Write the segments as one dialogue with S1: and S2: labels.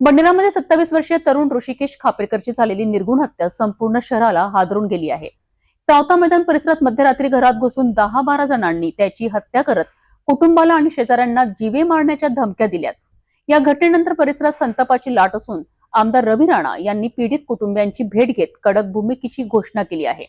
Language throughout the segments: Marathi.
S1: बंडरामध्ये सत्तावीस वर्षीय तरुण ऋषिकेश खापरेकरची झालेली निर्गुण हत्या संपूर्ण शहराला हादरून गेली आहे. सावता मैदान परिसरात मध्यरात्री घरात घुसून दहा बारा जणांनी त्याची हत्या करत कुटुंबाला आणि शेजाऱ्यांना जीवे मारण्याच्या धमक्या दिल्यात. या घटनेनंतर परिसरात संतापाची लाट असून आमदार रवी राणा यांनी पीडित कुटुंबियांची भेट घेत कडक भूमिकेची घोषणा केली आहे.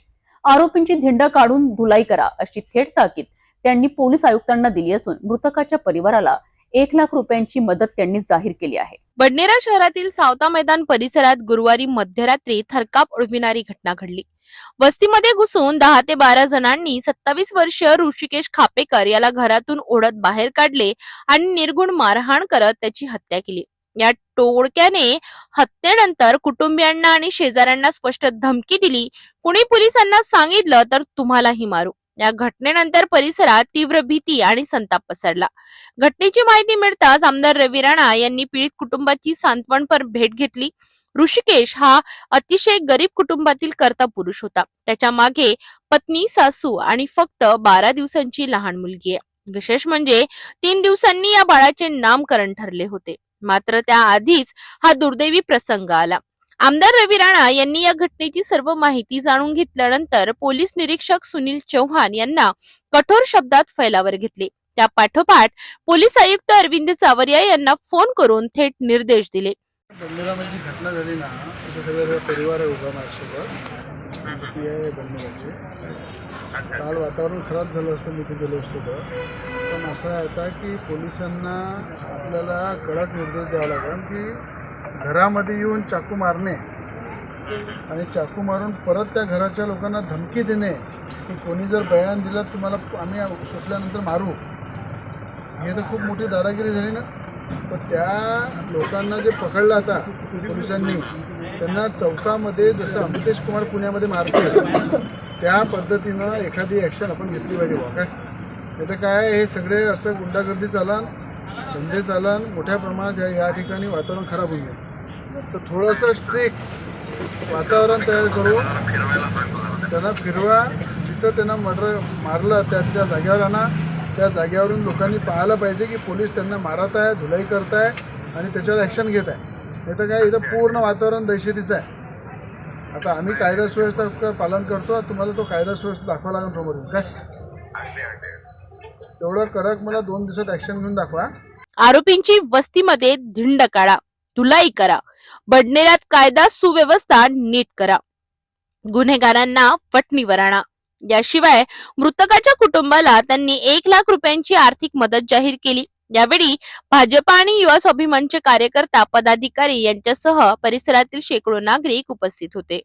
S1: आरोपींची धिंड काढून धुलाई करा अशी थेट ताकीद त्यांनी पोलीस आयुक्तांना दिली असून मृतकाच्या परिवाराला एक लाख रुपयांची मदत त्यांनी जाहीर केली आहे.
S2: बडनेरा शहरातील सावता मैदान परिसरात गुरुवारी मध्यरात्री थरकाप उडविणारी घटना घडली. वस्तीमध्ये घुसून दहा ते बारा जणांनी सत्तावीस वर्षीय ऋषिकेश खापेकर याला घरातून ओढत बाहेर काढले आणि निर्गुण मारहाण करत त्याची हत्या केली. या टोळक्याने हत्येनंतर कुटुंबियांना आणि शेजाऱ्यांना स्पष्ट धमकी दिली. कुणी पोलिसांना सांगितलं तर तुम्हालाही मारू. या घटनेनंतर परिसरात तीव्र भीती आणि संताप पसरला. घटनेची माहिती मिळताच आमदार रवी राणा यांनी पीडित कुटुंबाची सांत्वनपर भेट घेतली. ऋषिकेश हा अतिशय गरीब कुटुंबातील करता पुरुष होता. त्याच्यामागे पत्नी सासू आणि फक्त बारा दिवसांची लहान मुलगी आहे. विशेष म्हणजे तीन दिवसांनी या बाळाचे नामकरण ठरले होते. मात्र त्याआधीच हा दुर्दैवी प्रसंग आला. आमदार रवी राणा यांनी या घटनेची सर्व माहिती जाणून घेतल्यानंतर पोलीस निरीक्षक सुनील चौहान यांना कठोर शब्दात फैलावर घेतले. त्या पाठोपाठ पोलीस आयुक्त अरविंद चावरिया यांना फोन करून थेट निर्देश दिले.
S3: जी घटना झाली ना परिवार काल वातावरण खराब झालं असतं मी तिथे गेलो असतो तर. पण असं आहे आता की पोलिसांना आपल्याला कडक निर्देश द्यावा लागला की घरामध्ये येऊन चाकू मारणे आणि चाकू मारून परत त्या घराच्या लोकांना धमकी देणे की कोणी जर बयान दिलं तुम्हाला आम्ही सुटल्यानंतर मारू. हे तर खूप मोठी दादागिरी झाली ना. पण त्या लोकांना जे पकडलं आता पोलिसांनी त्यांना चौकामध्ये जसं अमितेश कुमार पुण्यामध्ये मारते त्या पद्धतीनं एखादी ॲक्शन आपण घेतली पाहिजे बा काय? नाही तर काय हे सगळे असं गुंडागर्दी चालन धंदे चालन मोठ्या प्रमाणात या- या ठिकाणी वातावरण खराब होऊन तर थोडंसं स्ट्रिक्ट वातावरण तयार करून त्यांना फिरवा. जिथं त्यांना मर्डर मारलं त्या त्या जागेवर आणा. त्या जागेवरून लोकांनी पाहायला पाहिजे की पोलीस त्यांना मारत आहे धुलाई करत आहे आणि त्याच्यावर ॲक्शन घेत आहे. नाही तर काय इथं पूर्ण वातावरण दहशतीचं आहे. आता आम्ही कायदा सुव्यवस्था पालन करतो. तुम्हाला तो कायदा सुव्यवस्था दाखवा लागेल समोर काय? तेवढं करक मला दोन दिवसात ॲक्शन घेऊन दाखवा.
S2: आरोपींची वस्तीमध्ये धिंड काढा धुलाई करा. बडनेरात कायदा सुव्यवस्था नीट करा. गुन्हेगारांना पटणीवर आणा याशिवाय मृतकाच्या कुटुंबाला त्यांनी एक लाख रुपयांची आर्थिक मदत जाहीर केली. यावेळी भाजपा आणि युवा स्वाभिमानचे कार्यकर्ता पदाधिकारी यांच्यासह परिसरातील शेकडो नागरिक उपस्थित होते.